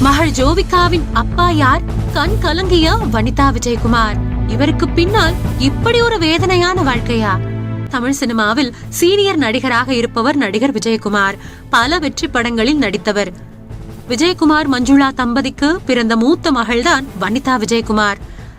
மகள் ஜோவிகாவின் அப்பா யார்? கண் கலங்கிய வனிதா விஜயகுமார். இவருக்கு பின்னால் இப்படி ஒரு வேதனையான வாழ்க்கையா? தமிழ் சினிமாவில் சீனியர் நடிகராக இருப்பவர் நடிகர் விஜயகுமார். பல வெற்றி படங்களில் நடித்தவர். விஜயகுமார் மஞ்சுளா தம்பதிக்கு பிறந்த மூத்த மகள்தான் வனிதா விஜயகுமார்.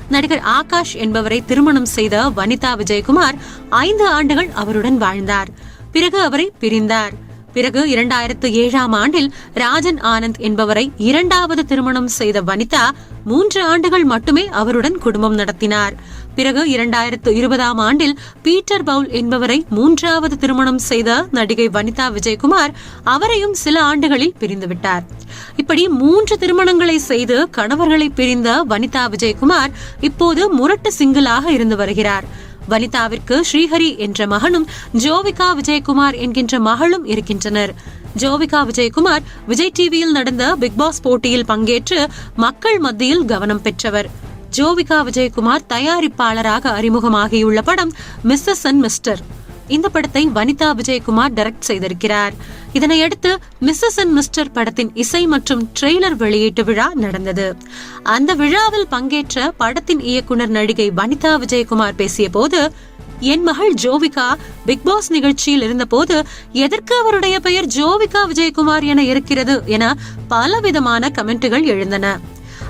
நடிகர் ஆகாஷ் என்பவரை திருமணம் செய்த வனிதா விஜயகுமார் ஐந்து ஆண்டுகள் அவருடன் வாழ்ந்தார். பிறகு அவரை பிரிந்தார். பிறகு இரண்டாயிரத்து ஏழாம் ஆண்டில் ராஜன் ஆனந்த் என்பவரை இரண்டாவது திருமணம் செய்த வனிதா மூன்று ஆண்டுகள் மட்டுமே அவருடன் குடும்பம் நடத்தினார். பிறகு இரண்டாயிரத்து இருபதாம் ஆண்டில் பீட்டர் பவுல் என்பவரை மூன்றாவது திருமணம் செய்த நடிகை வனிதா விஜயகுமார் அவரையும் சில ஆண்டுகளில் பிரிந்துவிட்டார். இப்படி மூன்று திருமணங்களை செய்து கணவர்களை பிரிந்த வனிதா விஜயகுமார் இப்போது முரட்டு சிங்கிளாக இருந்து வருகிறார். வனிதாவிற்கு ஸ்ரீஹரி என்ற மகனும் ஜோவிகா விஜயகுமார் என்கின்ற மகளும் இருக்கின்றனர். ஜோவிகா விஜயகுமார் விஜய் டிவியில் நடந்த பிக் பாஸ் போட்டியில் பங்கேற்று மக்கள் மத்தியில் கவனம் பெற்றவர். ஜோவிகா விஜயகுமார் தயாரிப்பாளராக அறிமுகமாகியுள்ள படம் மிஸ்ஸஸ் அண்ட் மிஸ்டர். இந்த படத்தை வனிதா விஜயகுமார் டைரக்ட் செய்திருக்கிறார். இதனையடுத்து மிஸ்ஸஸ் அண்ட் மிஸ்டர் படத்தின் இசை மற்றும் ட்ரெய்லர் வெளியீட்டு விழா நடந்தது. அந்த விழாவில் பங்கேற்ற படத்தின் இயக்குனர் நடிகை வனிதா விஜயகுமார் பேசிய போது என் மகள் ஜோவிகா பிக் பாஸ் நிகழ்ச்சியில் இருந்தபோது எதற்கு அவருடைய பெயர் ஜோவிகா விஜயகுமார் என இருக்கிறது? என பலவிதமான கமெண்ட்டுகள் எழுந்தன.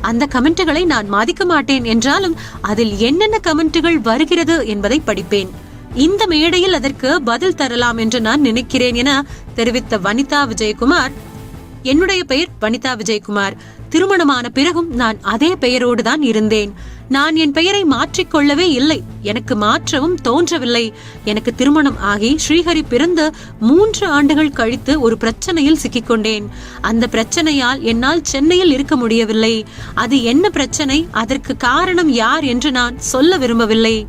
அந்த கமெண்ட்டுகளை நான் மதிக்க மாட்டேன் என்றாலும் அதில் என்னென்ன கமெண்ட்டுகள் வருகிறது என்பதை படிப்பேன். இந்த மேடையில் அதற்கு பதில் தரலாம் என்று நான் நினைக்கிறேன் என தெரிவித்த வனிதா விஜயகுமார் என்னுடைய பெயர் வனிதா விஜயகுமார். திருமணமான பிறகும் நான் அதே பெயரோடு தான் இருந்தேன். நான் என் பெயரை மாற்றிக்கொள்ளவே இல்லை. எனக்கு மாற்றவும் தோன்றவில்லை. எனக்கு திருமணம் ஆகி ஸ்ரீஹரி பிறந்து மூன்று ஆண்டுகள் கழித்து ஒரு பிரச்சனையில் சிக்கிக்கொண்டேன். அந்த பிரச்சனையால் என்னால் சென்னையில் இருக்க முடியவில்லை. அது என்ன பிரச்சனை? அதற்கு காரணம் யார் என்று நான் சொல்ல விரும்பவில்லை.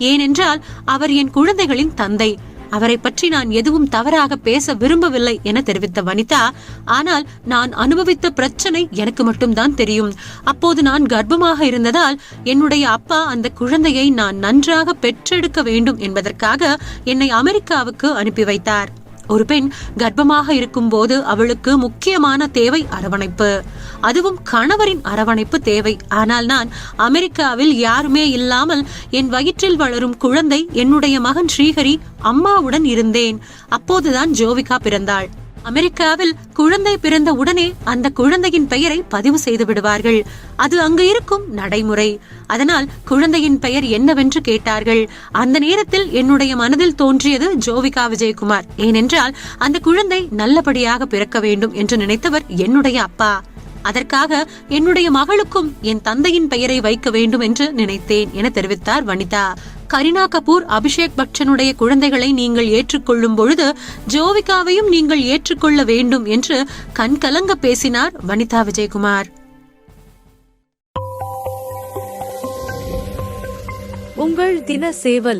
ஏனென்றால் அவர் என் குழந்தைகளின் தந்தை. அவரை பற்றி நான் எதுவும் தவறாக பேச விரும்பவில்லை என தெரிவித்த வனிதா ஆனால் நான் அனுபவித்த பிரச்சனை எனக்கு மட்டும்தான் தெரியும். அப்போது நான் கர்ப்பமாக இருந்ததால் என்னுடைய அப்பா அந்த குழந்தையை நான் நன்றாக பெற்றெடுக்க வேண்டும் என்பதற்காக என்னை அமெரிக்காவுக்கு அனுப்பி வைத்தார். ஒரு பெண் கர்ப்பமாக இருக்கும் போது அவளுக்கு முக்கியமான தேவை அரவணைப்பு. அதுவும் கணவரின் அரவணைப்பு தேவை. ஆனால் நான் அமெரிக்காவில் யாருமே இல்லாமல் என் வயிற்றில் வளரும் குழந்தை என்னுடைய மகன் ஸ்ரீஹரி அம்மாவுடன் இருந்தேன். அப்போதுதான் ஜோவிகா பிறந்தாள். அமெரிக்காவில் குழந்தை பிறந்த உடனே அந்த குழந்தையின் பெயரை பதிவு செய்து விடுவார்கள். அது அங்கு இருக்கும் நடைமுறை. அதனால் குழந்தையின் பெயர் என்னவென்று கேட்டார்கள். அந்த நேரத்தில் என்னுடைய மனதில் தோன்றியது ஜோவிகா விஜயகுமார். ஏனென்றால் அந்த குழந்தை நல்லபடியாக பிறக்க வேண்டும் என்று நினைத்தவர் என்னுடைய அப்பா. அதற்காக என்னுடைய மகளுக்கும் என் தந்தையின் பெயரை வைக்க வேண்டும் என்று நினைத்தேன் என தெரிவித்தார் வனிதா. கரீனா கபூர் அபிஷேக் பச்சனுடைய குழந்தைகளை நீங்கள் ஏற்றுக்கொள்ளும் பொழுது ஜோவிகாவையும் நீங்கள் ஏற்றுக்கொள்ள வேண்டும் என்று கண்கலங்க பேசினார் வனிதா விஜயகுமார். உங்கள் தின சேவல்